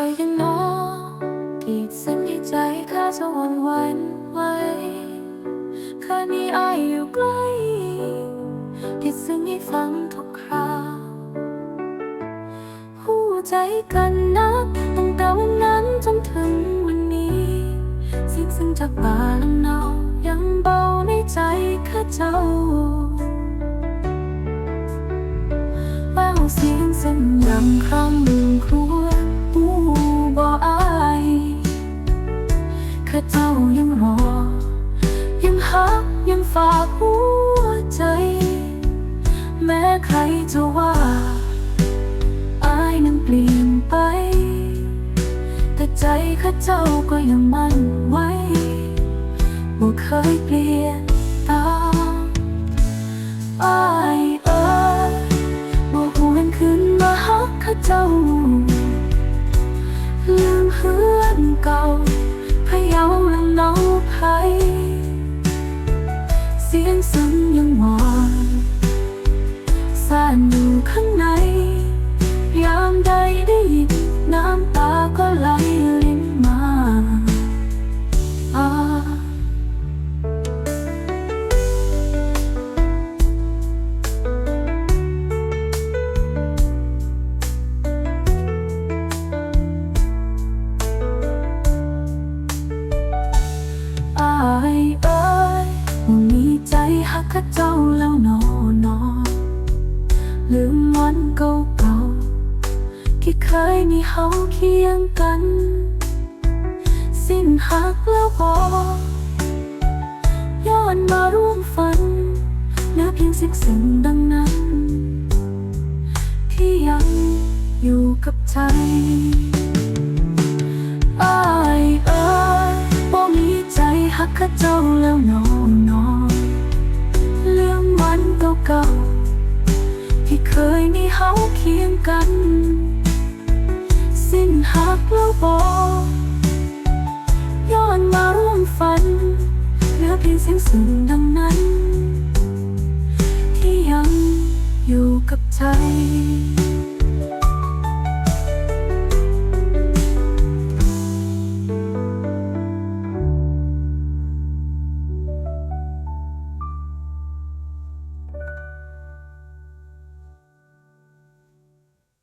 รกันเนาะกีดเส้นที่ใจข้าจะวันไวันไวเคยมีอายอยู่ใกล้คิดซึ้งให้ฟังทุกคราวหัวใจกันนักตั้งแต่วันนั้นจนถึงวันนี้สิ่งซึ่งจากป่าลำเนายังเบาในใจข้าเจ้าแววเสียงเส้นดังครั้งครว ยังฮักยังฝากหัวใจ แม้ใครจะว่าอายนั้นเปลี่ยนไป แต่ใจข้าเจ้าก็ยังมั่นไว้บ่เคยเปลี่ยนตามอายเอ่ยบ่หวนคืนมาฮักข้าเจ้าลืมเฮือนเก่า สียงซึ้งยังหวานซ่านอยู่ข้า เจ้าแล้วนอนอลืมวันเก่าๆที่เคยมีเฮาเคียงกัน สิ้นหักแล้วพอย้อนมาร่วมฝันเหลือเพียงสิ่งสิ่งดังนั้น ที่ยังอยู่กับใจอายเอ้ยบ่มีใจหักข้าเจ้าแล้วนอนนอน เก่า ที่เคยมีเฮาเคียงกัน สิ้นหักแล้วบอย้อนมาร่วมฝันเหลือเพียงเสียงสูงดังนั้น ที่ยังอยู่กับใจ